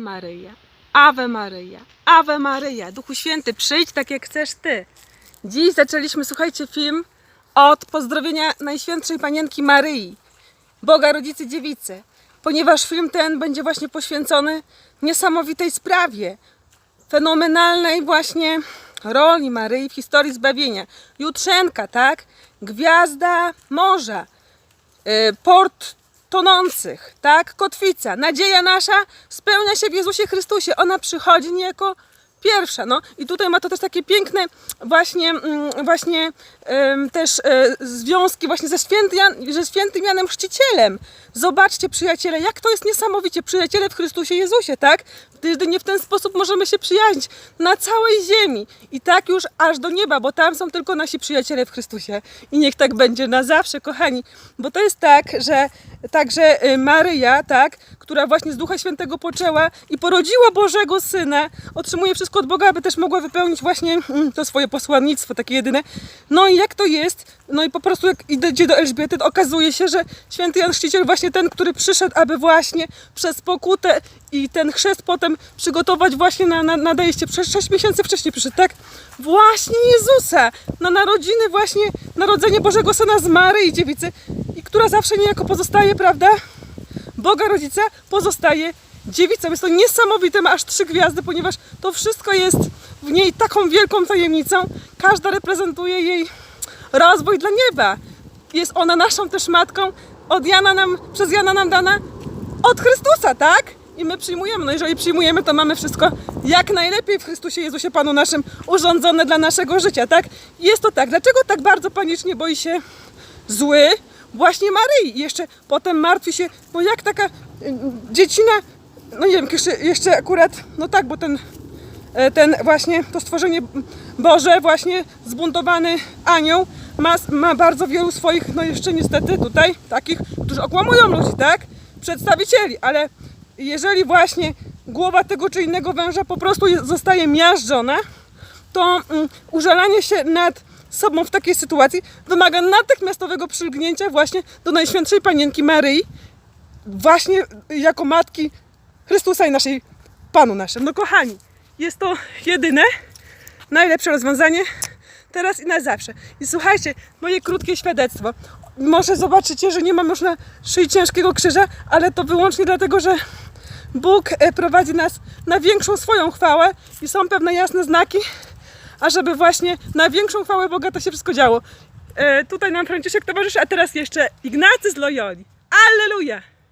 Maryja, Ave Maryja, Ave Maryja. Duchu Święty, przyjdź tak jak chcesz Ty. Dziś zaczęliśmy, słuchajcie, film od pozdrowienia Najświętszej Panienki Maryi, Boga Rodzicy Dziewicy, ponieważ film ten będzie właśnie poświęcony niesamowitej sprawie, fenomenalnej właśnie roli Maryi w historii zbawienia. Jutrzenka, tak? Gwiazda morza, y, port tonących, tak? Kotwica, nadzieja nasza spełnia się w Jezusie Chrystusie. Ona przychodzi niejako pierwsza, no. I tutaj ma to też takie piękne właśnie, mm, właśnie też e, związki właśnie ze, święty Jan, ze świętym Janem Chrzcicielem. Zobaczcie, przyjaciele, jak to jest niesamowicie. Przyjaciele w Chrystusie Jezusie, tak? Jedynie w ten sposób możemy się przyjaźnić na całej ziemi. I tak już aż do nieba, bo tam są tylko nasi przyjaciele w Chrystusie. I niech tak będzie na zawsze, kochani. Bo to jest tak, że także y, Maryja, tak, która właśnie z Ducha Świętego poczęła i porodziła Bożego Syna, otrzymuje wszystko od Boga, aby też mogła wypełnić właśnie mm, to swoje posłannictwo, takie jedyne. No i jak to jest? No i po prostu jak idzie do Elżbiety, to okazuje się, że święty Jan Chrzciciel właśnie ten, który przyszedł, aby właśnie przez pokutę i ten chrzest potem przygotować właśnie na, na nadejście. Przez 6 miesięcy wcześniej przyszedł, tak? Właśnie Jezusa, na narodziny właśnie, narodzenie Bożego Syna z Maryi Dziewicy która zawsze niejako pozostaje, prawda? Boga Rodzica pozostaje dziewicą. Jest to niesamowite, ma aż trzy gwiazdy, ponieważ to wszystko jest w niej taką wielką tajemnicą. Każda reprezentuje jej rozwój dla nieba. Jest ona naszą też matką, od Jana nam, przez Jana nam dana od Chrystusa, tak? I my przyjmujemy. No jeżeli przyjmujemy, to mamy wszystko jak najlepiej w Chrystusie Jezusie Panu naszym urządzone dla naszego życia, tak? Jest to tak. Dlaczego tak bardzo panicznie boi się zły właśnie Maryi? I jeszcze potem martwi się, no jak taka y, dziecina, no nie wiem, jeszcze, jeszcze akurat, no tak, bo ten, e, ten właśnie, to stworzenie Boże, właśnie zbuntowany anioł, ma, ma bardzo wielu swoich, no jeszcze niestety tutaj, takich, którzy okłamują ludzi, tak? Przedstawicieli, ale jeżeli właśnie głowa tego czy innego węża po prostu zostaje miażdżona, to mm, użalanie się nad sobą w takiej sytuacji wymaga natychmiastowego przylgnięcia właśnie do Najświętszej Panienki Maryi, właśnie jako Matki Chrystusa i naszej Panu naszym. No kochani, jest to jedyne, najlepsze rozwiązanie teraz i na zawsze. I słuchajcie, moje krótkie świadectwo. Może zobaczycie, że nie mam już na szyi ciężkiego krzyża, ale to wyłącznie dlatego, że Bóg e, prowadzi nas na większą swoją chwałę i są pewne jasne znaki, ażeby właśnie na większą chwałę Boga to się wszystko działo. E, tutaj nam Franciszek towarzyszy, a teraz jeszcze Ignacy z Loyoli. Alleluja!